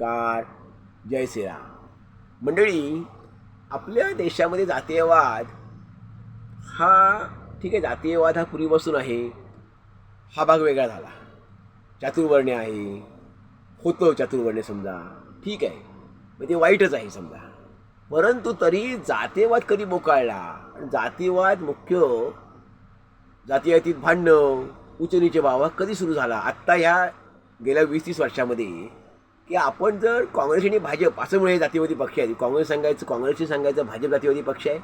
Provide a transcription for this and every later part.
Car जय श्रीराम. मंडळी आपल्या देशामध्ये जातीयवाद हा ठीक आहे जातीयवाद हा पूर्वीपासून आहे. हा भाग वेगळा झाला. चातुर्वर्ण्य आहे. होतो चातुर्वर्ण्य समजा. ठीक आहे. मग ते वाईटच आहे समजा. परंतु तरी जातीयवाद कधी मोकाळला? आणि जातीयवाद मुख्य जातीयातीत भांडणं उचनीचे भाव कधी सुरू झाला? आत्ता ह्या गेल्या वीस तीस वर्षामध्ये की आपण जर काँग्रेस आणि भाजप असं म्हणजे जातीवादी पक्ष आहे. काँग्रेस सांगायचं काँग्रेसने सांगायचं भाजप जातीवादी पक्ष आहे.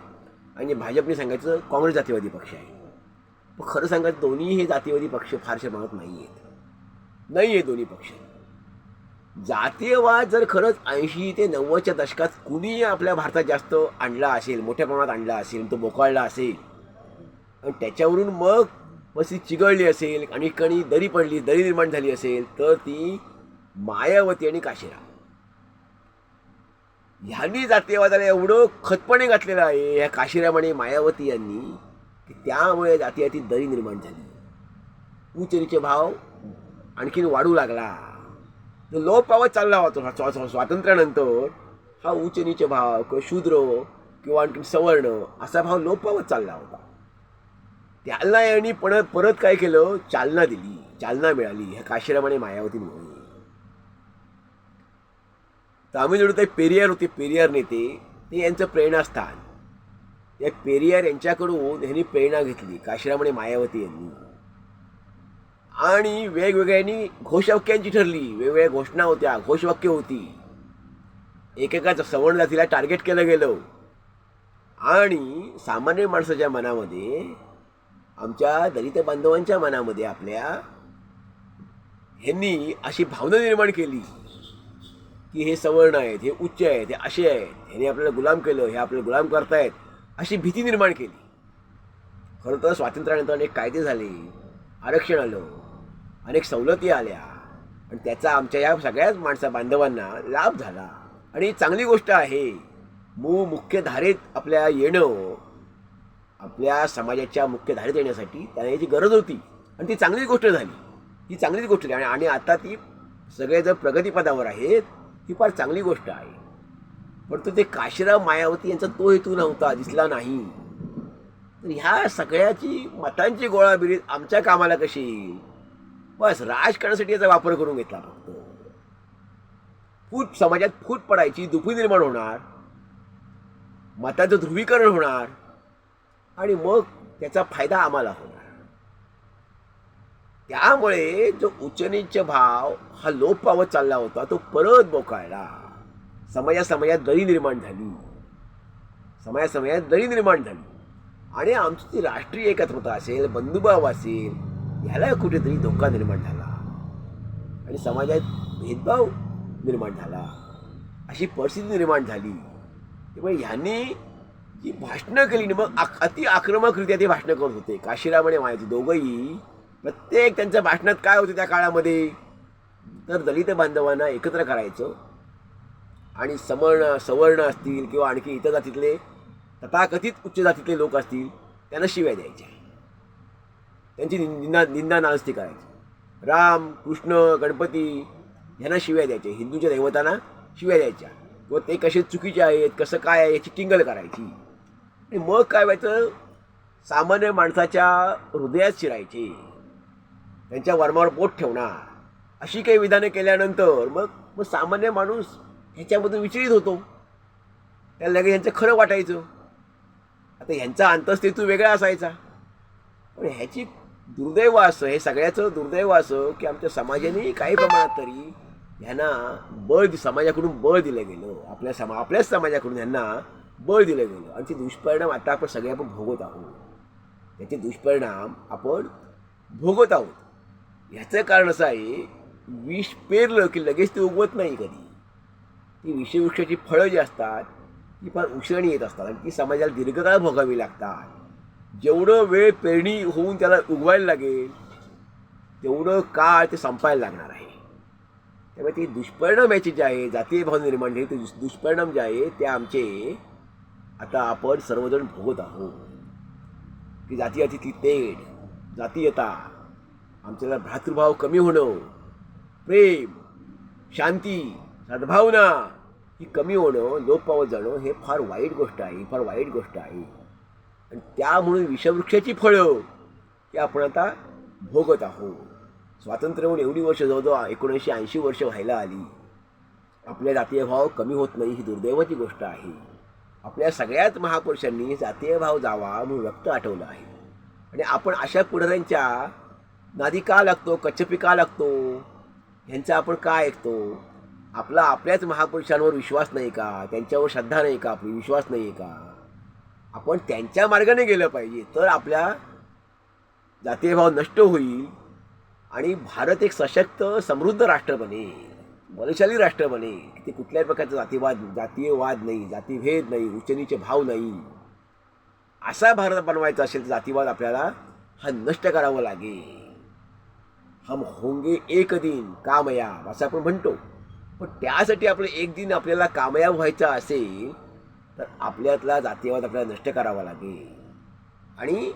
आणि भाजपने सांगायचं काँग्रेस जातीवादी पक्ष आहे. पण खरं सांगायचं दोन्ही हे जातीवादी पक्ष फारसे म्हणत नाही आहेत नाही आहे दोन्ही पक्ष. जातीयवाद जर खरंच ऐंशी ते नव्वदच्या दशकात कुणीही आपल्या भारतात जास्त आणला असेल मोठ्या प्रमाणात आणला असेल तो बोकाळला असेल आणि त्याच्यावरून मग परिस्थिती चिघळली असेल आणि कणी दरी पडली दरी निर्माण झाली असेल तर ती मायावती आणि काशीराम. ह्यांनी जातीयवादाला एवढं खतपणे घातलेलं आहे ह्या काशीराम आणि मायावती यांनी की त्यामुळे जातीयाती दरी निर्माण झाली. उचरीचे भाव आणखीन वाढू लागला. तर लोप पावत चालला होता स्वातंत्र्यानंतर हा उचनीचे भाव किंवा शूद्र किंवा आणखी सवर्ण असा भाव लोप पावत चालला होता. त्याला यांनी परत परत काय केलं? चालना दिली. चालना मिळाली ह्या काशीराम आणि मायावतीमुळे. तामिळनाडू एक पेरियार होते पेरियार नेते ते यांचं प्रेरणास्थान. या पेरियार यांच्याकडून ह्यांनी प्रेरणा घेतली काशीरामणे आणि मायावती यांनी. आणि वेगवेगळ्यांनी घोषवाक्यांची ठरली वेगवेगळ्या घोषणा होत्या घोषवाक्य होती. एकेकाचं सवर्ण जातीला टार्गेट केलं गेलं. आणि सामान्य माणसाच्या मनामध्ये आमच्या दलित बांधवांच्या मनामध्ये आपल्या ह्यांनी अशी भावना निर्माण केली. की हे सवर्ण आहेत हे उच्च आहेत हे असे आहेत ह्याने आपल्याला गुलाम केलं हे आपल्याला गुलाम करतायत अशी भीती निर्माण केली. खरं तर स्वातंत्र्यानंतर अनेक कायदे झाले आरक्षण आलं अनेक सवलती आल्या आणि त्याचा आमच्या या सगळ्याच माणसा बांधवांना लाभ झाला. आणि ही चांगली गोष्ट आहे मू मुख्य धारेत आपल्या येणं आपल्या समाजाच्या मुख्य धारेत येण्यासाठी त्यांना याची गरज होती आणि ती चांगलीच गोष्ट झाली. ही चांगलीच गोष्ट झाली. आणि आणि आता ती सगळे जर प्रगतीपदावर आहेत ही फार चांगली गोष्ट आहे. परंतु ते काशीराव मायावती यांचा तो हेतू नव्हता दिसला नाही. तर ह्या सगळ्याची मतांची गोळाबिरीत आमच्या कामाला कशी येईल? बस राजकारणासाठी याचा वापर करून घेतला फक्त. फूट समाजात फूट पडायची दुखी निर्माण होणार. मताचं ध्रुवीकरण होणार. आणि मग त्याचा फायदा आम्हाला होतो त्यामुळे जो उच्चनीच भाव हा लोप पावत चालला होता तो परत बोकाळला. समयासमयात दरी निर्माण झाली. समयासमयात दरी निर्माण झाली. आणि आमची जी राष्ट्रीय एकात्मता असेल बंधुभाव असेल ह्याला कुठेतरी धोका निर्माण झाला. आणि समाजात भेदभाव निर्माण झाला. अशी परिस्थिती निर्माण झाली. त्यामुळे ह्यांनी जी भाषणं केली मग अति आक्रमकरित्या ते भाषणं करत होते. काशीराम आणि मायावती दोघंही प्रत्येक त्यांच्या भाषणात काय होते त्या काळामध्ये? तर दलित बांधवांना एकत्र करायचं. आणि समर्ण सवर्ण असतील किंवा आणखी इतर जातीतले तथाकथित उच्च जातीतले लोक असतील त्यांना शिव्या द्यायच्या. त्यांची निंदा निंदा नास्ती करायची. राम कृष्ण गणपती ह्यांना शिव्या द्यायच्या. हिंदूच्या दैवतांना शिव्या द्यायच्या. किंवा ते कसे चुकीचे आहेत कसं काय आहे याची टिंगल करायची. आणि मग काय व्हायचं? सामान्य माणसाच्या हृदयात शिरायचे. त्यांच्या वर्मावर बोट ठेवणार. अशी काही विधानं केल्यानंतर मग मग सामान्य माणूस ह्याच्यामधून विचलित होतो. त्याला लगेच यांचं खरं वाटायचं. आता ह्यांचा अंतस्थितू वेगळा असायचा. पण ह्याची दुर्दैव असं हे सगळ्याचं दुर्दैव असं की आमच्या समाजाने काही प्रमाणात तरी ह्यांना बळ समाजाकडून बळ दिलं गेलं. आपल्या समा आपल्याच समाजाकडून ह्यांना बळ दिलं गेलं. आणि ते दुष्परिणाम आता आपण सगळे आपण भोगत आहोत. त्याचे दुष्परिणाम आपण भोगत आहोत. ह्याचं कारण असं आहे विष पेरलं की लगेच ते उगवत नाही कधी. ती विषवृक्षाची फळं जी असतात ती फार उशिराणी येत असतात आणि ती समाजाला दीर्घकाळ भोगावी लागतात. जेवढं वेळ पेरणी होऊन त्याला उगवायला लागेल तेवढं काळ ते संपायला लागणार आहे. त्यामुळे ते दुष्परिणाम याचे जे आहे जातीय भाव निर्माण झाले ते दुष्परिणाम जे आहे ते आमचे आता आपण सर्वजण भोगत आहोत. की जातीयातीतली तेढ जातीयता आमच्याला भ्रातृभाव कमी होणं प्रेम शांती सद्भावना ही कमी होणं लोप पावत जाणं हे फार वाईट गोष्ट आहे ही फार वाईट गोष्ट आहे. आणि त्या म्हणून विषवृक्षाची फळं ही आपण आता भोगत आहोत. स्वातंत्र्य होऊन एवढी वर्ष जवळजवळ एकोणीसशे ऐंशी वर्ष व्हायला आली. आपले जातीय भाव कमी होत नाही ही दुर्दैवाची गोष्ट आहे. आपल्या सगळ्याच महापुरुषांनी जातीय भाव जावा म्हणून रक्त आठवलं आहे. आणि आपण अशा पुढाऱ्यांच्या नादी का लागतो कच्छपी का लागतो. ह्यांचा आपण का ऐकतो? आपला आपल्याच महापुरुषांवर विश्वास नाही का? त्यांच्यावर श्रद्धा नाही का? आपली विश्वास नाही आहे का? आपण त्यांच्या मार्गाने गेलं पाहिजे तर आपल्या जातीयभाव नष्ट होईल आणि भारत एक सशक्त समृद्ध राष्ट्र बनेल. बलशाली राष्ट्र बनेल. ते कुठल्याही प्रकारचा जातीवाद जातीयवाद नाही जातीभेद नाही उच्चनीचे भाव नाही. असा भारत बनवायचा असेल तर जातीवाद आपल्याला हा नष्ट करावा लागेल. हम होंगे एक दिन कामयाब असं आपण म्हणतो. पण त्यासाठी आपलं एक दिन आपल्याला कामयाब व्हायचं असेल तर आपल्यातला जातीवाद आपल्याला नष्ट करावा लागेल. आणि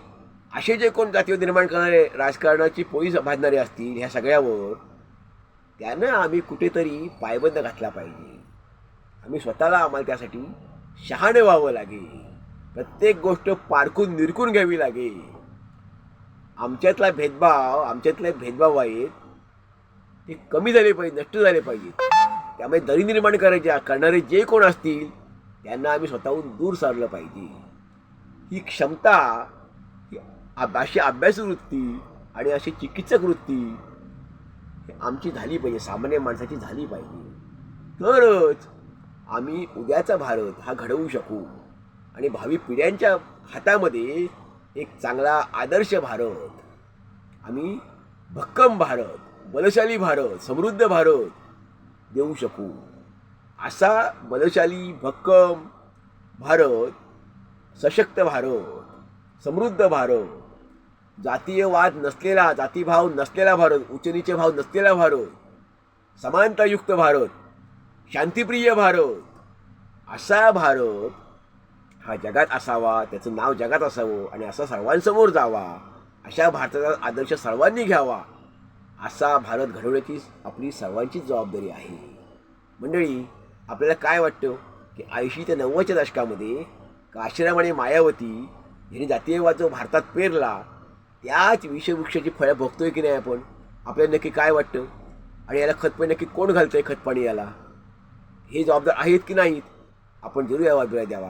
असे जे कोण जातीवाद निर्माण करणारे राजकारणाची पोळी बांधणारे असतील ह्या सगळ्यावर त्यानं आम्ही कुठेतरी पायबंद घातला पाहिजे. आम्ही स्वतःला आम्हाला त्यासाठी शहाणे व्हावं लागेल. प्रत्येक गोष्ट पारखून निरकून घ्यावी लागेल. आमच्यातला भेदभाव आमच्यातले भेदभाव आहेत ते कमी झाले पाहिजे नष्ट झाले पाहिजेत. त्यामुळे दरी निर्माण करायच्या करणारे जे कोण असतील त्यांना आम्ही स्वतःहून दूर सारलं पाहिजे. ही क्षमता ही अशी अभ्यास वृत्ती आणि अशी चिकित्सक वृत्ती आमची झाली पाहिजे सामान्य माणसाची झाली पाहिजे. तरच आम्ही उद्याचा भारत हा घडवू शकू. आणि भावी पिढ्यांच्या हातामध्ये एक चांगला आदर्श भारत. आम्ही भक्कम भारत बलशाली भारत समृद्ध भारत देऊ शकू. असा बलशाली भक्कम भारत सशक्त भारत समृद्ध भारत जातीयवाद नसलेला जातीभाव नसलेला भारत उच्चनीचे भाव नसलेला भारत समानतायुक्त भारत शांतिप्रिय भारत असा भारत हा जगात असावा त्याचं नाव जगात असावं आणि असा सर्वांसमोर जावा. अशा भारताचा आदर्श सर्वांनी घ्यावा. असा भारत घडवण्याची आपली सर्वांचीच जबाबदारी आहे. मंडळी आपल्याला काय वाटतं? की ऐंशी ते नव्वदच्या दशकामध्ये काशीराम आणि मायावती यांनी जातीयवाद जो भारतात पेरला त्याच विषवृक्षाची फळं भोगतोय की नाही आपण? आपल्याला नक्की काय वाटतं? आणि याला खतपाणी नक्की कोण घालतंय खतपाणी याला? हे जबाबदार आहेत की नाहीत? आपण जरूर या बाजूला द्यावा.